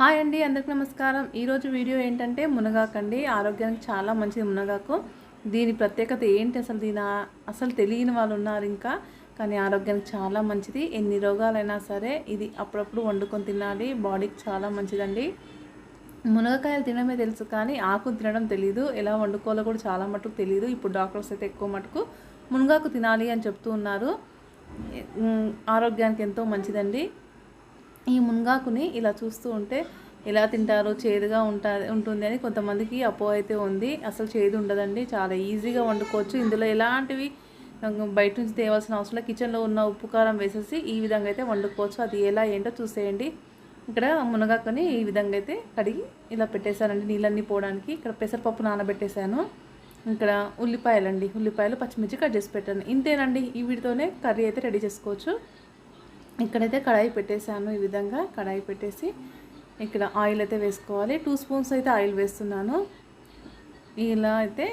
Hi అండి అందరికి నమస్కారం. ఈరోజు వీడియో ఏంటంటే మునగాకండి. ఆరోగ్యానికి చాలా మంచిది మునగాకు. దీని ప్రత్యేకత ఏంటి అసలు? దీని అసలు తెలియని వాళ్ళు ఉన్నారు ఇంకా కానీ ఆరోగ్యానికి చాలా మంచిది. ఎన్ని రోగాలైనా సరే ఇది అప్పుడప్పుడు వండుకొని తినాలి. బాడీకి చాలా మంచిదండి. మునగకాయలు తినడమే తెలుసు కానీ ఆకు తినడం తెలియదు ఎలా వండుకోవాలో కూడా చాలా మటుకు తెలియదు ఇప్పుడు డాక్టర్స్ అయితే ఎక్కువ మటుకు మునగాకు తినాలి అని చెప్తూ ఉన్నారు. ఆరోగ్యానికి ఎంతో మంచిదండి. ఈ మునగాకుని ఇలా చూస్తూ ఉంటే ఎలా తింటారో చేదుగా ఉంటా ఉంటుంది అని కొంతమందికి అపో అయితే ఉంది. అసలు చేదు ఉండదండి. చాలా ఈజీగా వండుకోవచ్చు. ఇందులో ఎలాంటివి బయట నుంచి తేవాల్సిన అవసరం లేదు. కిచెన్లో ఉన్న ఉప్పు కారం వేసేసి ఈ విధంగా అయితే వండుకోవచ్చు. అది ఎలా ఏంటో చూసేయండి. ఇక్కడ మునగాకుని ఈ విధంగా అయితే కడిగి ఇలా పెట్టేశానండి. నీళ్ళన్నీ పోవడానికి. ఇక్కడ పెసరపప్పు నానబెట్టేశాను. ఇక్కడ ఉల్లిపాయలండి. ఉల్లిపాయలు పచ్చిమిర్చి కట్ చేసి పెట్టాను. ఇంతేనండి. ఈ వీటితోనే కర్రీ అయితే రెడీ చేసుకోవచ్చు. ఇక్కడైతే కడాయి పెట్టేశాను ఈ విధంగా. కడాయి పెట్టేసి ఇక్కడ ఆయిల్ అయితే వేసుకోవాలి. టూ స్పూన్స్ అయితే ఆయిల్ వేస్తున్నాను. ఇలా అయితే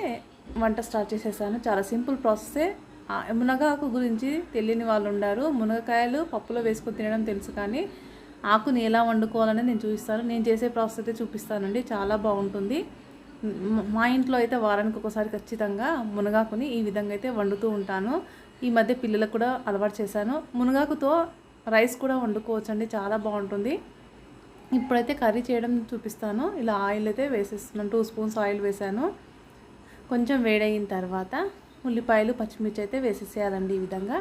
వంట స్టార్ట్ చేసేసాను. చాలా సింపుల్ ప్రాసెసే. మునగాకు గురించి తెలియని వాళ్ళు ఉండారు. మునగకాయలు పప్పులో వేసుకొని తినడం తెలుసు కానీ ఆకుని ఎలా వండుకోవాలని నేను చూపిస్తాను. నేను చేసే ప్రాసెస్ అయితే చూపిస్తానండి. చాలా బాగుంటుంది. మా ఇంట్లో అయితే వారానికి ఒకసారి ఖచ్చితంగా మునగాకుని ఈ విధంగా అయితే వండుతూ ఉంటాను. ఈ మధ్య పిల్లలకు కూడా అలవాటు చేశాను. మునగాకుతో రైస్ కూడా వండుకోవచ్చు అండి చాలా బాగుంటుంది. ఇప్పుడైతే కర్రీ చేయడం చూపిస్తాను. ఇలా ఆయిల్ అయితే వేసేస్తున్నాను టూ స్పూన్స్ ఆయిల్ వేసాను. కొంచెం వేడయిన తర్వాత ఉల్లిపాయలు పచ్చిమిర్చి అయితే వేసేసేయాలండి ఈ విధంగా.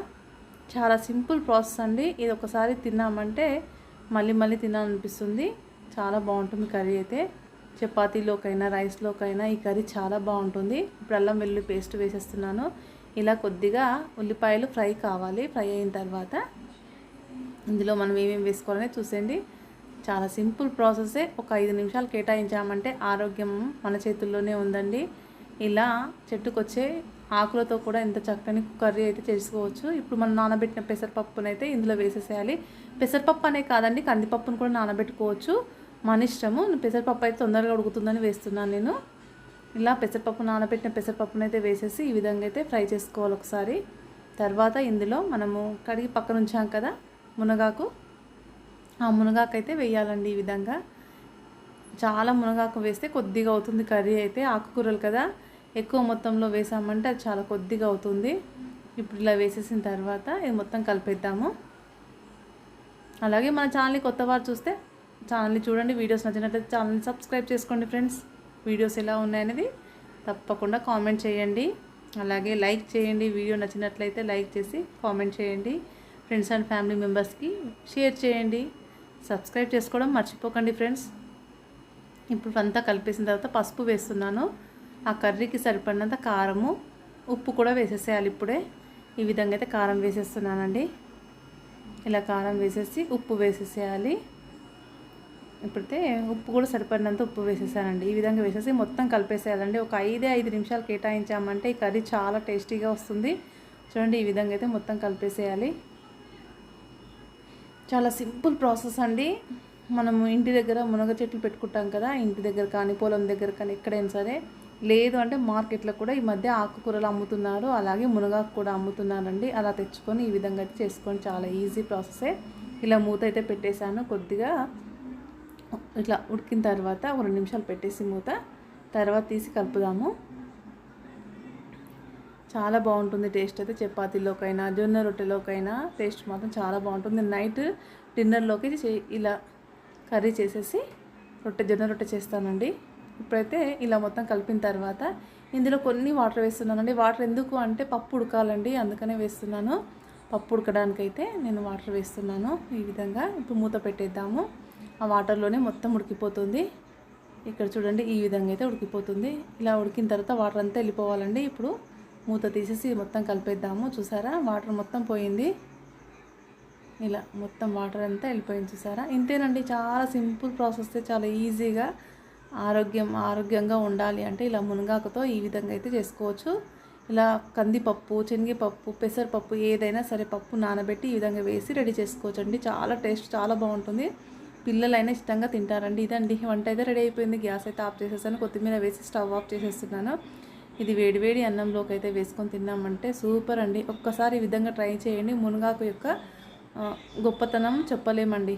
చాలా సింపుల్ ప్రాసెస్ అండి. ఇది ఒకసారి తిన్నామంటే మళ్ళీ మళ్ళీ తినాలనిపిస్తుంది. చాలా బాగుంటుంది కర్రీ అయితే. చపాతీలోకైనా రైస్లోకైనా ఈ కర్రీ చాలా బాగుంటుంది. ఇప్పుడు అల్లం వెల్లుల్లి పేస్ట్ వేసేస్తున్నాను. ఇలా కొద్దిగా ఉల్లిపాయలు ఫ్రై కావాలి ఫ్రై అయిన తర్వాత ఇందులో మనం ఏమేమి వేసుకోవాలని చూసేయండి. చాలా సింపుల్ ప్రాసెసే. ఒక ఐదు నిమిషాలు కేటాయించామంటే ఆరోగ్యం మన చేతుల్లోనే ఉందండి. ఇలా చెట్టుకొచ్చే ఆకులతో కూడా ఎంత చక్కని కర్రీ అయితే చేసుకోవచ్చు. ఇప్పుడు మనం నానబెట్టిన పెసరపప్పునైతే ఇందులో వేసేసేయాలి. పెసరపప్పు అనే కాదండి కందిపప్పును కూడా నానబెట్టుకోవచ్చు. మన ఇష్టము. పెసరపప్పు అయితే తొందరగా ఉడుకుతుందని వేస్తున్నాను నేను. ఇలా పెసరపప్పు నానబెట్టిన పెసరపప్పును అయితే వేసేసి ఈ విధంగా అయితే ఫ్రై చేసుకోవాలి ఒకసారి. తర్వాత ఇందులో మనము కడిగి పక్కన ఉంచాం కదా మునగాకు. ఆ మునగాకు అయితే వేయాలండి ఈ విధంగా. చాలా మునగాకు వేస్తే కొద్దిగా అవుతుంది కర్రీ అయితే ఆకుకూరలు కదా. ఎక్కువ మొత్తంలో వేసామంటే అది చాలా కొద్దిగా అవుతుంది. ఇప్పుడు ఇలా వేసేసిన తర్వాత ఇది మొత్తం కలిపేద్దాము. అలాగే మన ఛానల్ని కొత్త వారు చూస్తే ఛానల్ని చూడండి వీడియోస్ నచ్చినట్లయితే ఛానల్ని సబ్స్క్రైబ్ చేసుకోండి ఫ్రెండ్స్. వీడియోస్ ఎలా ఉన్నాయనేది తప్పకుండా కామెంట్ చేయండి. అలాగే లైక్ చేయండి వీడియో నచ్చినట్లయితే లైక్ చేసి కామెంట్ చేయండి. ఫ్రెండ్స్ అండ్ ఫ్యామిలీ మెంబర్స్కి షేర్ చేయండి సబ్స్క్రైబ్ చేసుకోవడం మర్చిపోకండి ఫ్రెండ్స్. ఇప్పుడు అంతా కలిపేసిన తర్వాత పసుపు వేస్తున్నాను. ఆ కర్రీకి సరిపడినంత కారము ఉప్పు కూడా వేసేసేయాలి ఇప్పుడే. ఈ విధంగా అయితే కారం వేసేస్తున్నానండి. ఇలా కారం వేసేసి ఉప్పు వేసేసేయాలి. ఇప్పుడైతే ఉప్పు కూడా సరిపడినంత ఉప్పు వేసేసానండి. ఈ విధంగా వేసేసి మొత్తం కలిపేసేయాలండి. ఒక ఐదే ఐదు నిమిషాలు కేటాయించామంటే ఈ కర్రీ చాలా టేస్టీగా వస్తుంది. చూడండి ఈ విధంగా అయితే మొత్తం కలిపేసేయాలి. చాలా సింపుల్ ప్రాసెస్ అండి. మనము ఇంటి దగ్గర మునగ చెట్లు పెట్టుకుంటాం కదా ఇంటి దగ్గర కానీ పొలం దగ్గర కానీ ఎక్కడైనా సరే. లేదు అంటే మార్కెట్లో కూడా ఈ మధ్య ఆకుకూరలు అమ్ముతున్నారు అలాగే మునగాకు కూడా అమ్ముతున్నారండి. అలా తెచ్చుకొని ఈ విధంగా అయితే చేసుకొని చాలా ఈజీ ప్రాసెసే. ఇలా మూత అయితే పెట్టేశాను కొద్దిగా ఇట్లా ఉడికిన తర్వాత ఒక రెండు నిమిషాలు పెట్టేసి మూత తర్వాత తీసి కలుపుదాము. చాలా బాగుంటుంది టేస్ట్ అయితే. చపాతీలోకైనా జొన్న రొట్టెలోకైనా టేస్ట్ మాత్రం చాలా బాగుంటుంది. నైట్ డిన్నర్లోకి ఇలా కర్రీ చేసేసి రొట్టె జొన్న రొట్టె చేస్తానండి. ఇప్పుడైతే ఇలా మొత్తం కలిపిన తర్వాత ఇందులో కొన్ని వాటర్ వేస్తున్నానండి. వాటర్ ఎందుకు అంటే పప్పు ఉడకాలండి అందుకనే వేస్తున్నాను. పప్పు ఉడకడానికైతే నేను వాటర్ వేస్తున్నాను. ఈ విధంగా ఇప్పుడు మూత పెట్టేద్దాము. ఆ వాటర్లోనే మొత్తం ఉడికిపోతుంది. ఇక్కడ చూడండి ఈ విధంగా అయితే ఉడికిపోతుంది. ఇలా ఉడికిన తర్వాత వాటర్ అంతా వెళ్ళిపోవాలండి. ఇప్పుడు మూత తీసేసి మొత్తం కలిపేద్దాము. చూసారా? వాటర్ మొత్తం పోయింది. ఇలా మొత్తం వాటర్ అంతా వెళ్ళిపోయింది చూసారా? ఇంతేనండి చాలా సింపుల్ ప్రాసెస్ చాలా ఈజీగా ఆరోగ్యం ఆరోగ్యంగా ఉండాలి అంటే ఇలా మునగాకుతో ఈ విధంగా అయితే చేసుకోవచ్చు. ఇలా కందిపప్పు శనగపప్పు పెసరపప్పు ఏదైనా సరే పప్పు నానబెట్టి ఈ విధంగా వేసి రెడీ చేసుకోవచ్చు అండి చాలా టేస్ట్ చాలా బాగుంటుంది. పిల్లలైనా ఇష్టంగా తింటారండి. ఇదండి వంట అయితే రెడీ అయిపోయింది. గ్యాస్ అయితే ఆఫ్ చేసేసాను. కొత్తిమీర వేసి స్టవ్ ఆఫ్ చేసేస్తున్నాను. ఇది వేడివేడి అన్నంలోకి అయితే వేసుకొని తిన్నామంటే సూపర్ అండి. ఒక్కసారి ఈ విధంగా ట్రై చేయండి. మునగాకు యొక్క గొప్పతనం చెప్పలేమండి.